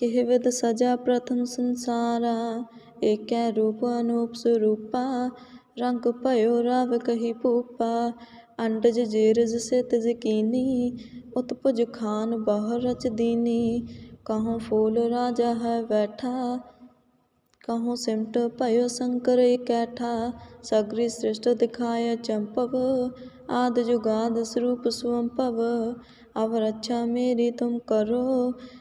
ਕਿਹ ਵਿਦ ਸਜਾ ਪ੍ਰਥਮ ਸੰਸਾਰਾ ਏਕੈ ਰੂਪ ਅਨੂਪ ਸਰੂਪਾ ਰੰਗ ਭਇਓ ਰਵ ਕਹੀ ਭੂਪਾ ਅੰਡਜ ਜੀਰਜ ਸਿਤ ਜਕੀਨੀ ਉਤਪੁਜ ਖਾਨ ਬਹੁ ਰਚ ਦੀਨੀ ਕਹਉ ਫੂਲ ਰਾਜਾ ਹੈ ਬੈਠਾ ਕਹਉ ਸਿਮਟ ਭਇਓ ਸ਼ੰਕਰ ਇਕੈਠਾ ਸਗਰੀ ਸ੍ਰਿਸ਼ਟ ਦਿਖਾਇ ਚੰਪਵ ਆਦ ਜੁਗਾਦ ਸਰੂਪ ਸੁਅੰਪਵ ਅਵ ਰੱਛਾ ਮੇਰੀ ਤੁਮ ਕਰੋ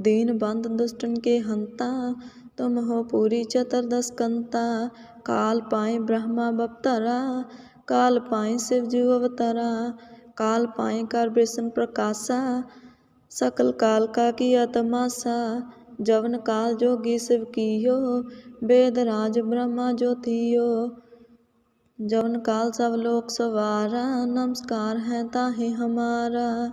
दीन बंद दुष्टन के हंता, तुम हो पूरी चतुर्दश कंता काल पाए ब्रह्मा बपतरा, काल पाए शिव जी अवतरा। काल पाए कर विष्णु प्रकाशा, सकल काल का किया तमाशा। जवन काल जोगी शिव वेद राज ब्रह्मा ज्योतियो। जवन काल सब लोक सवारा, नमस्कार है ताहि हमारा।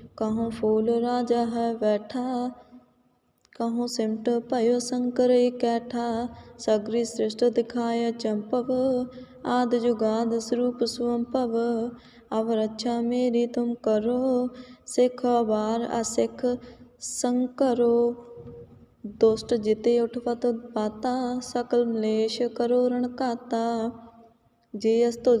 कहूँ फूल राजा है बैठा कहूँ सिमट भयो शंकर कैठा सगरी सृष्ट दिखाय चंपव आद जुगाद स्वरूप स्वंपव अब रक्षा मेरी तुम करो सिख बार असिख संकरो दुष्ट जिते उठवत पाता सकल मलेश करो रण काता जे अस्तुल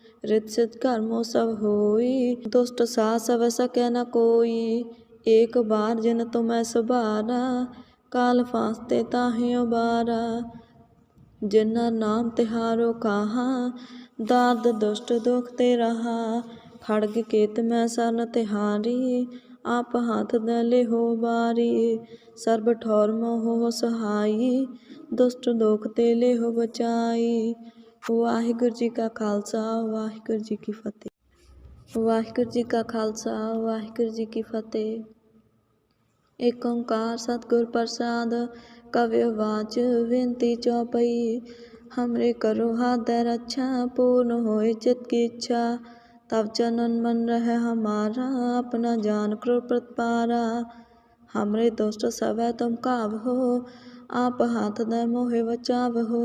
रित सिद्ध कर्मो सब होई दुष्ट सा सब सकै न कोई एक बार जिन तुम सुबारा काल फांसते ताहि उबारा जिन्ना नाम तिहारो कहा दाद दुष्ट दुख ते रहा खड़ग केत मैं सन तिहारी आप हाथ दले हो बारी ਸਰਬ ਠੌਰ ਮੋਹ ਸਹਾਈ ਦੁਸ਼ਟ ਦੋਖ ਤੇ ਲਿਹੁ ਬਚਾਈ ਵਾਹਿਗੁਰੂ ਜੀ ਕਾ ਖਾਲਸਾ ਵਾਹਿਗੁਰੂ ਜੀ ਕੀ ਫਤਿਹ ਵਾਹਿਗੁਰੂ ਜੀ ਕਾ ਖਾਲਸਾ ਵਾਹਿਗੁਰੂ ਜੀ ਕੀ ਫਤਿਹ ਏਕ ਓੰਕਾਰ ਸਤਿਗੁਰ ਪ੍ਰਸਾਦ ਕਵਿ ਵਾਚ ਬੇਨਤੀ ਚੌਪਈ हमरे करो हाथ रक्षा पूर्ण होए चित की इच्छा तब चनन मन रहे हमारा अपना जान क्रो प्रतिपारा हमरे दोस्त सब तुम काव हो आप हाथ दे मोहे बचाव हो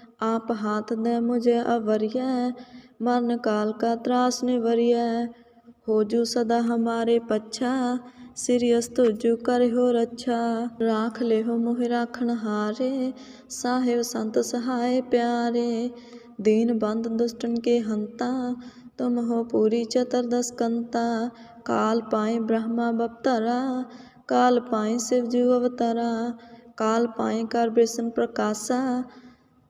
आप हाथ दे मुझे अवरिय मरण काल का त्रास निवरिय हो जू सदा हमारे पच्छा सिरियस तुझु कर हो रक्षा राख ले हो मोहि राखण हारे साहेब संत सहाय प्यारे दीन बंद दुष्टन के हंता तुम हो पूरी चतुर्दश कंता काल पाए ब्रह्मा बपतरा काल पाए शिव जी अवतरा काल पाए कर विष्णु प्रकाशा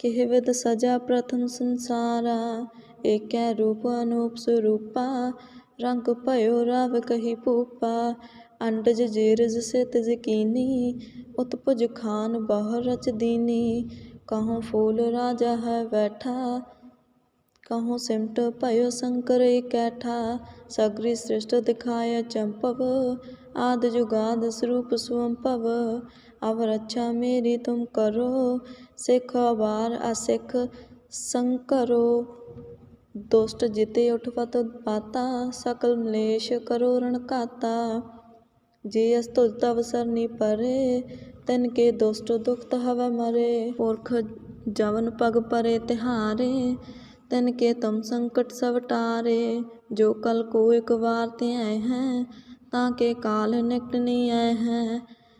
કહેવત સજા પ્રથમ સંસારા એક્યા રૂપ અનુપ સ્વરૂપા રંગ ભયો રાવ કહી પૂપા અંડજ જીરજ સિત જકીની ઉતપજ ખાન બહર રચ દીની કહો ફૂલ રાજા હૈ બેઠા કહો સિમટ ભયો શંકર કૈઠા સગરી સૃષ્ટ દિખાય ચંપવ આદ જુગાદ સ્વરૂપ સ્વંભવ अब रक्षा मेरी तुम करो सिख अबार असिख संकरो दुष्ट जिते उठवत पाता सकल मलेश करो रण काता जे अस्तुज तव सरनी परे तिन के दुष्ट दुखत हव मरे पुरख जवन पग परे तिहारे तिन के तुम संकट सब टारे जो कल को एक बार ते आए हैं ताके काल निकट नहीं आए हैं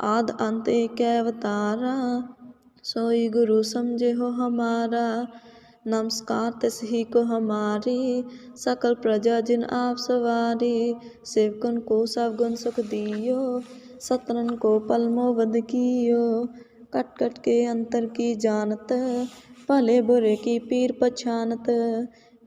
आद अंत एक अवतारा सोई गुरु समझे हो हमारा नमस्कार तिस ही को हमारी सकल प्रजा जिन आप सवारी सेवकन को सब गुण सुख दियो सतरन को पल मोबद कियो कट कट के अंतर की जानत भले बुरे की पीर पछानत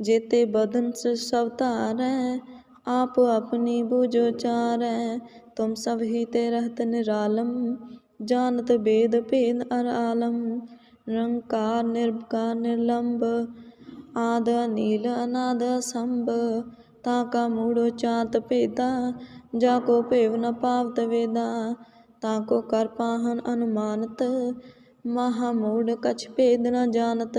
जेते बदन से सब तारै आप अपनी बुझो चारै तुम सब ही ते रहत निरालम जानत वेद भेद अर आलम निरंकार निर्विकार निर्लंब ਆਦ ਨੀਲ ਅਨਾਦ ਸੰਭ ਤਾ ਕਾ ਮੂੜੋ ਚਾਤ ਭੇਦਾ ਜਾ ਕੋ ਭੇਵ ਨ ਪਾਵਤ ਵੇਦਾ ਤਾ ਕੋ ਕਰ ਪਾਹਨ ਅਨੁਮਾਨਤ ਮਹਾ ਮੂੜ ਕਛ ਭੇਦ ਨ ਜਾਣਤ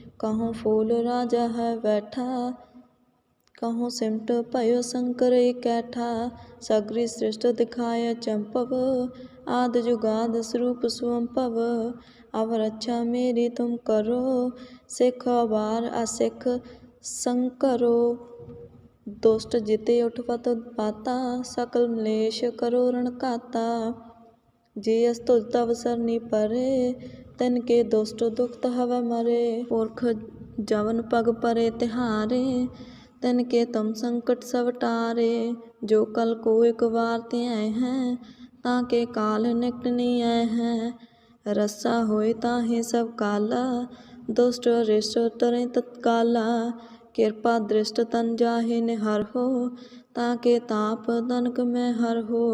कहूँ फूल राजा है बैठा कहूँ सिमट भयो शंकर कैठा सगरी सृष्ट दिखाय चंपव आद जुगाद स्वरूप स्वंपव अब रक्षा मेरी तुम करो सिख अबार असिख संकरो दुष्ट जिते उठवत पाता सकल मलेश करो रण काता जे अस्तुत अवसर नी परे तिन के दुष्ट दुखत हव मरे पुरख जवन पग परे तिहारे तिन के तुम संकट सब टारे जो कल को एक बार ते आए हैं ताके काल निकट नहीं आए हैं रस्सा होए ताहे सब काला दुष्ट रिष्ट तरे तत्काला कृपा दृष्ट तन जाहे निहर हो ताके ताप तनक में हर हो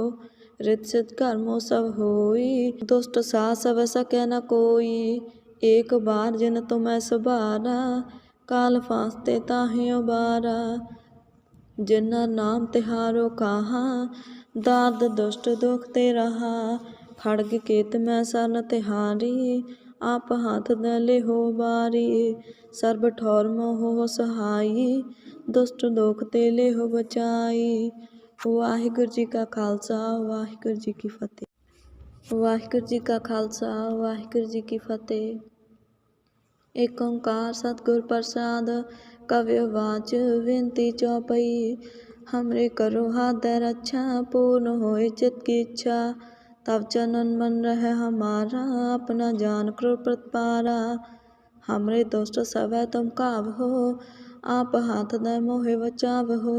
रित सिद्ध कर्मो सब होई दुष्ट सा सब सके न कोई एक बार जिन तुम्हें सुबारा काल फांसते ताहे उबारा जिन्ना नाम तिहारो कहा दाद दुष्ट दुख ते रहा खड़ग केत मैं सन तिहारी आप हाथ दले हो बारी सर्ब ठौर मोह सहाई ਦੁਸ਼ਟ ਦੋਖ ਤੇ ਲਿਹੋ ਬਚਾਈ ਵਾਹਿਗੁਰੂ ਜੀ ਕਾ ਖਾਲਸਾ ਵਾਹਿਗੁਰੂ ਜੀ ਕੀ ਫਤਿਹ ਵਾਹਿਗੁਰੂ ਜੀ ਕਾ ਖਾਲਸਾ ਵਾਹਿਗੁਰੂ ਜੀ ਕੀ ਫਤਿਹ ਏਕ ਓੰਕਾਰ ਸਤਿਗੁਰ ਪ੍ਰਸਾਦ ਕਵਿ ਵਾਚ ਬੇਨਤੀ ਚੌਪਈ हमरे करो हाथ रक्षा पूर्ण होए चित की इच्छा तब चनन मन रह हमारा अपना जान क्रोध प्रतपारा हमरे दोस्त सब तुम काव हो आप हाथ द मोहे बचाव हो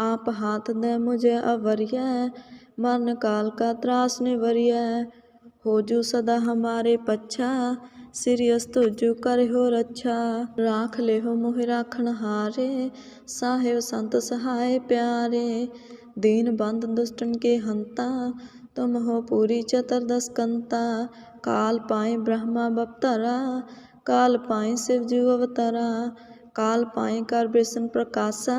आप हाथ दे मुझे अवर्य मरण काल का त्रास निवर्य हो जू सदा हमारे पच्छा श्री अस्तु जो करे हो रक्षा राख ले हो मोहि राखण हारे साहेब संत सहाय प्यारे दीन बंद दुष्टन के हंता तुम हो पूरी चतुर्दश कंता काल पाए ब्रह्मा बपतरा काल पाए शिव जी अवतरा काल पाए कर विष्णु प्रकाशा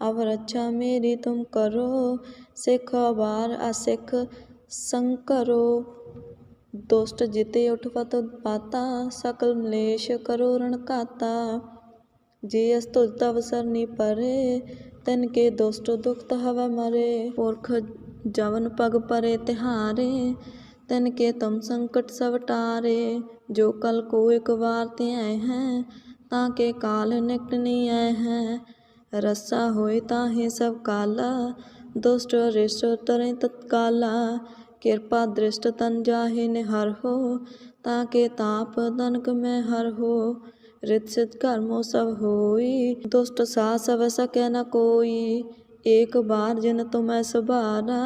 अब रक्षा मेरी तुम करो सिख बार असिख संकरो दुष्ट जिते उठवत पाता सकल मलेश करो रण काता जे अस्तुल तव सरनी परे तिन के दुष्ट दुखत हव मरे पुरख जवन पग परे तिहारे तिन के तुम संकट सब टारे जो कल को एक बार ते आए हैं ताके काल निकट नहीं आए हैं रस्सा होए ताहे सब काला दुष्ट रिष्ट तरे तत्काला कृपा दृष्ट तन जाहे निहर हो ताके ताप तनक में हर हो रित सिद्ध कर्मो सब होई दुष्ट सा सब सके न कोई एक बार जिन तुम्हें सुबारा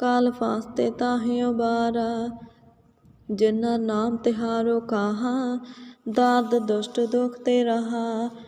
काल फास्ते ताहे उबारा जिन्ना नाम तिहारो कहा दाद दुष्ट दुख ते रहा खड़ग